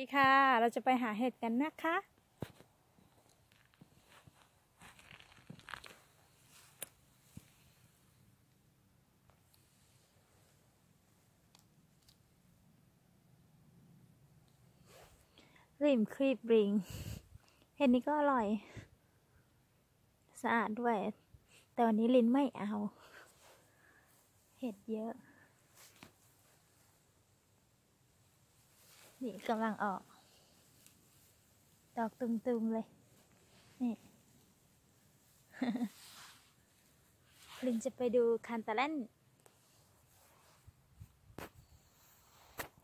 ดีค่ะ เราจะไปหาเห็ดกันนะคะ ริมครีบริง เห็ดนี้ก็อร่อย สะอาดด้วย แต่วันนี้ลินไม่เอา เห็ดเยอะ นี่กำลังออก ดอกตุมๆเลย นี่ลินจะไปดูคันตะเล่น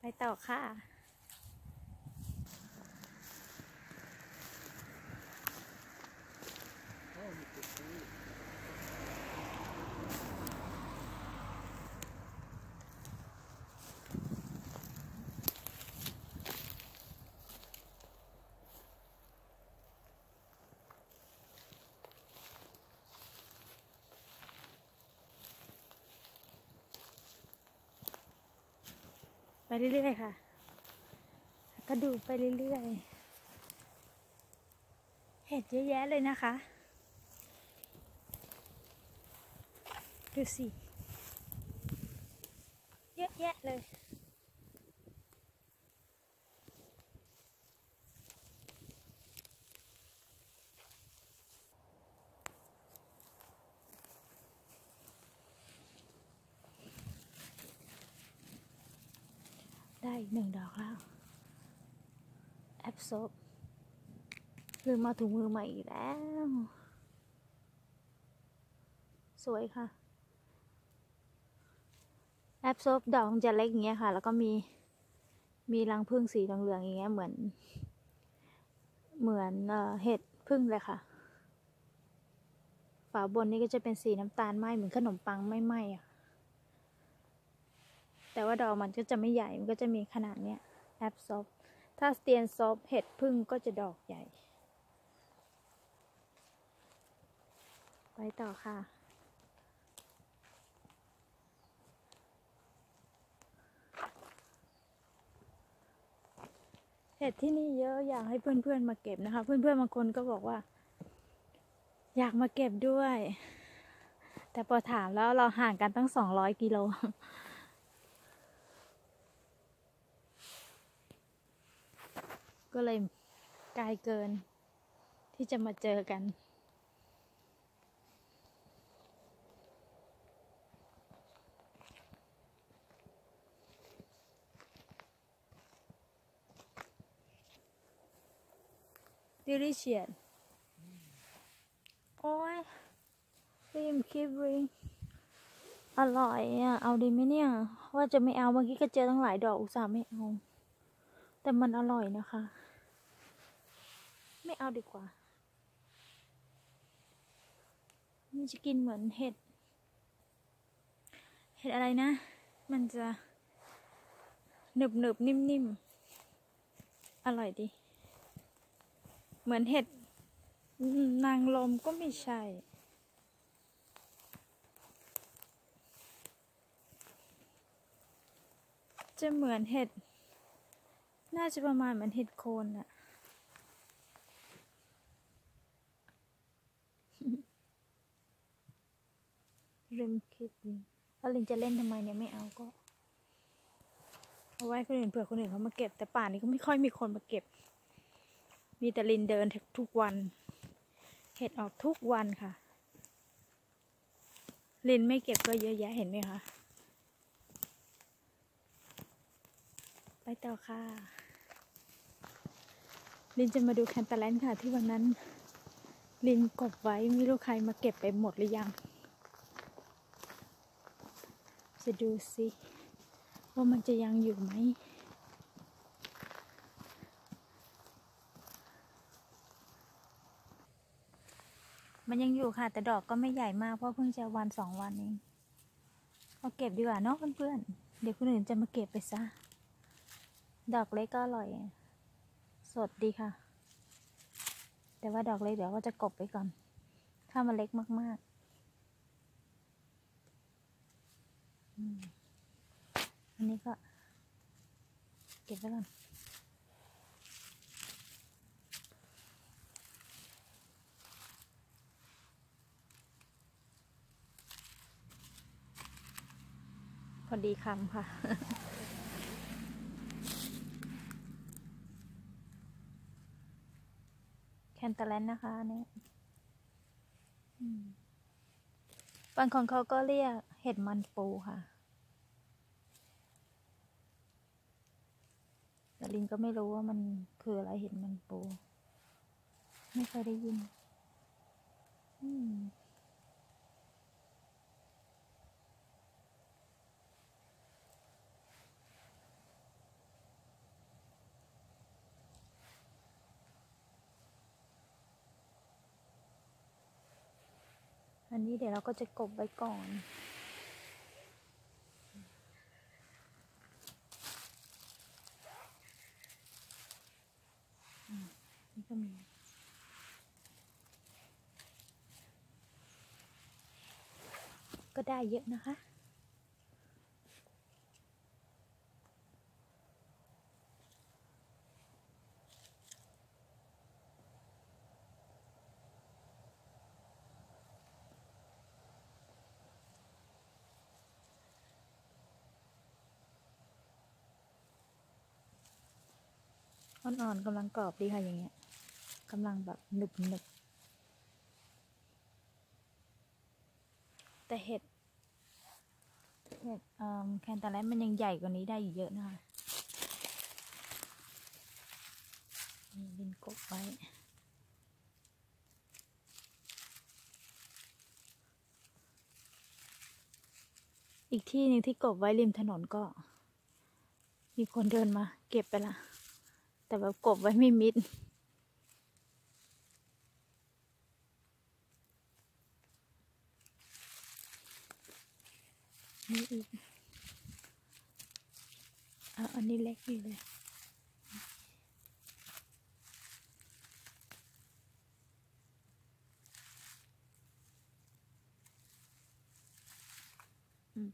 ไปต่อค่ะ ไปเรื่อยๆค่ะ ก็ดูไปเรื่อยๆ เห็ดเยอะแยะเลยนะคะ ดูสิ เยอะแยะเลย อีกหนึ่งดอกแล้ว แอปซบลืมมาถุงมือใหม่อีกแล้ว สวยค่ะ แอปซบดอกมันจะเล็กอย่างเงี้ยค่ะ แล้วก็มีมีรังผึ้งสีเหลืองๆอย่างเงี้ยเหมือน เหมือนเอ่อเห็ดพึ่งเลยค่ะ ฝาบนนี่ก็จะเป็นสีน้ำตาลไหมเหมือนขนมปังไม่ไหมอะ แต่ว่าดอกมันก็จะไม่ใหญ่ มันก็จะมีขนาดเนี้ยแอปซอฟถ้าสเตียนซอฟเห็ดพึ่งก็จะดอกใหญ่ ไปต่อค่ะ เห็ดที่นี่เยอะอยากให้เพื่อนๆมาเก็บนะคะ เพื่อนๆบางคนก็บอกว่า อยากมาเก็บด้วย แต่พอถามแล้วเราห่างกันตั้งสองร้อยกิโล ก็เลยไกลเกิน ที่จะมาเจอกัน ดิลิเชียนโอ้ยริมคิบริงอร่อยอะ เอาดีไหมเนี่ย ว่าจะไม่เอาเมื่อกี้ก็เจอตั้งหลายดอกอุตส่าห์ไม่เอา แต่มันอร่อยนะคะ ไม่เอาดีกว่า มันจะกินเหมือนเห็ด เห็ดอะไรนะ มันจะหนึบหนึบนิ่มนิ่มๆอร่อยดี เหมือนเห็ดนางลมก็ไม่ใช่จะเหมือนเห็ด น่าจะประมาณเหมือนเห็ดโคนอะ ริมคลิปนี้แล้วลินจะเล่นทำไมเนี่ยไม่เอาก็ เอาไว้คนอื่นเผื่อคนอื่นเขามาเก็บ แต่ป่านนี้ก็ไม่ค่อยมีคนมาเก็บ มีแต่ลินเดินทุกวัน เห็ดออกทุกวันค่ะ ลินไม่เก็บก็เยอะแยะเห็นไหมคะ ไปต่อค่ะ ลินจะมาดูแคนตาแลนค่ะที่วันนั้น ลินกบไว้ไม่รู้ใครมาเก็บไปหมดหรือยัง จะดูสิว่ามันจะยังอยู่ไหม มันยังอยู่ค่ะ แต่ดอกก็ไม่ใหญ่มาก เพราะเพิ่งจะวันสองวันเองเอาเก็บดีกว่าเนาะเพื่อนๆ เดี๋ยวคนอื่นจะมาเก็บไปซะ ดอกเล็กก็อร่อย สดดีค่ะ แต่ว่าดอกเล็กเดี๋ยวก็จะกบไปก่อน ถ้ามันเล็กมากๆ อันนี้ก็เก็บไว้ก่อนพอดีคำค่ะ แคนตาแลนนะคะนี่างคนเขาก็เรียกเห็ดมันปูค่ะแต่ลินก็ไม่รู้ว่ามันคืออะไรเห็ดมันปู ไม่เคยได้ยิน อืม อันนี้เดี๋ยวเราก็จะกบไว้ก่อนอืมนี่ก็มีก็ได้เยอะนะคะ อ่อนๆกำลังกรอบดีค่ะอย่างเงี้ยกำลังแบบหนึบหนึบแต่เห็ดเห็ดเอ่อแคนตาแลนมันยังใหญ่กว่านี้ได้อีกเยอะนะคะนี่ดินกบไว้อีกที่หนึ่งที่กบไว้ริมถนนก็ มีคนเดินมา เก็บไปละ แต่แบบกบไว้ไม่มิด นี่อีกเอาอันนี้เล็กอยู่เลย อืม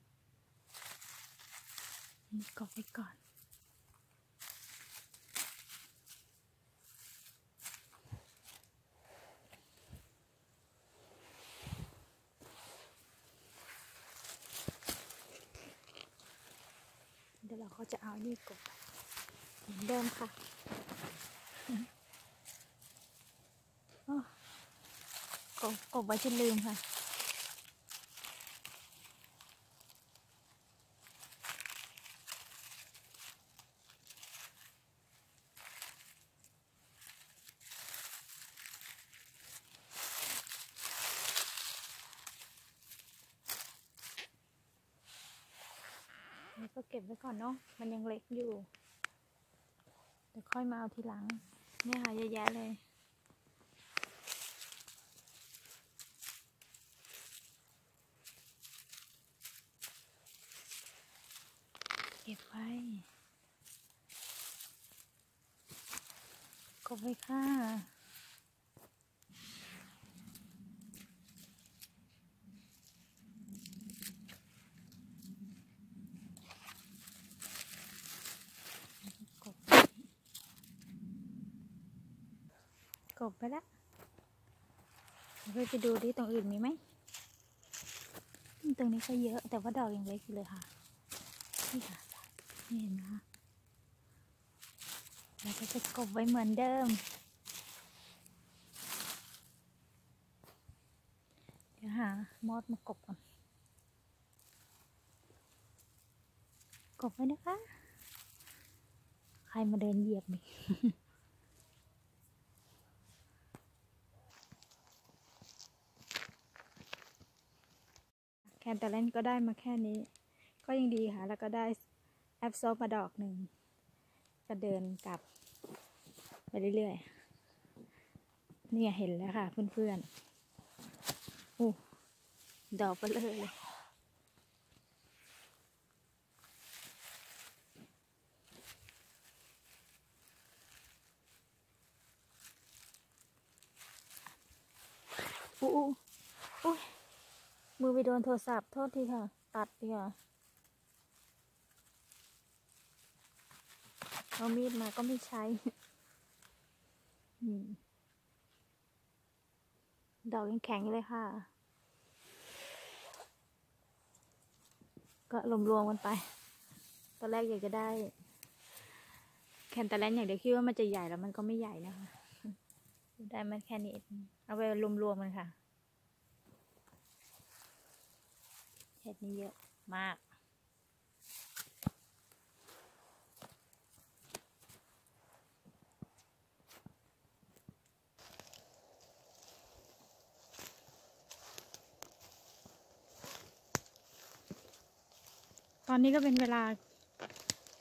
นี่กบไว้ก่อน เดี๋ยวเรา ก็จะเอานี่กบเหมือนเดิมค่ะอ้อกบกดไว้จนลืมค่ะ ก็เก็บไว้ก่อนเนาะ มันยังเล็กอยู่ เดี๋ยวค่อยมาเอาทีหลัง เนี่ยค่ะเยอะแยะเลยเก็บไว้กบไว้ค่ะ กบ กบไปล้วเดี๋ยวไปดูดิตรงอื่นมีไหม ตรงนี้ก็เยอะแต่ว่าดอกยังเล็กอยู่เลยค่ะ นี่ค่ะนี่เห็นไหมคะเราก็จะกบไว้เหมือนเดิม เดี๋ยวหามอดมากบก่อนกบไว้นะคะ ใครมาเดินเหยียบนี่ นตาเล่นก็ได้มาแค่นี้ ก็ยังดีค่ะ แล้วก็ได้แอปโซบมาดอกหนึ่ง ก็เดินกลับ ไปเรื่อยๆ เนี่ยเห็นแล้วค่ะเพื่อนๆโอ้ดอกไปเลยอู้ มือไปโดนโทรศัพท์โทษทีค่ะ ตัดดีกว่าเอามีดมาก็ไม่ใช้ดอกยังแข็งเลยค่ะ ก็รวมๆกันไป ตอนแรกอยากจะได้ แคนตาแลนอย่างเดียวคิดว่ามันจะใหญ่แล้วมันก็ไม่ใหญ่นะคะ ได้มันแค่นี้เอาไปรวมๆมันค่ะ เห็ดนี้เยอะมาก ตอนนี้ก็เป็นเวลา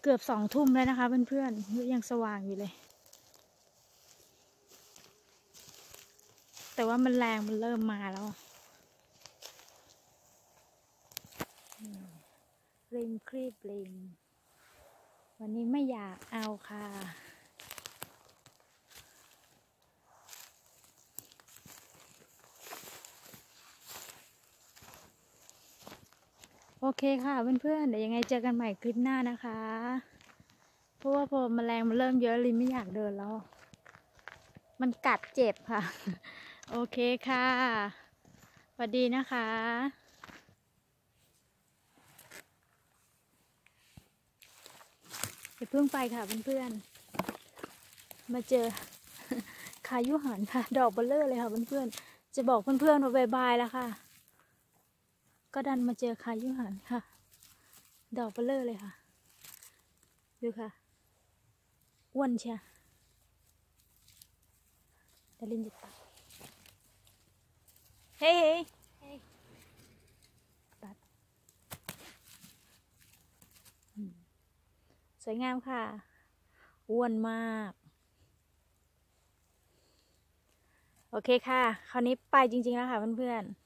เกือบสองทุ่มแล้วนะคะเพื่อนๆยังสว่างอยู่เลย แต่ว่ามันแรงมันเริ่มมาแล้ว ริมครีบลิง วันนี้ไม่อยากเอาค่ะ โอเคค่ะเพื่อนๆเดี๋ยวยังไงเจอกันใหม่คลิปหน้านะคะ เพราะว่าพอมแมลงมันเริ่มเยอะลินไม่อยากเดินแล้ว มันกัดเจ็บค่ะ โอเคค่ะสวัสดีนะคะ อย่าเพิ่งไปค่ะเพื่อนๆ มาเจอคายุหันค่ะ ดอกเบลเลอร์เลยค่ะเพื่อนๆ จะบอกเพื่อนๆว่าบายบายแล้วค่ะ ก็ดันมาเจอคายุหันค่ะ ดอกเบลเลอร์เลยค่ะ ดูค่ะอ้วนเชียดารินจะตัดเฮ้ยเฮ้ยตัดอืม สวยงามค่ะ อ้วนมาก โอเคค่ะ คราวนี้ไปจริง ๆ แล้วค่ะเพื่อนๆ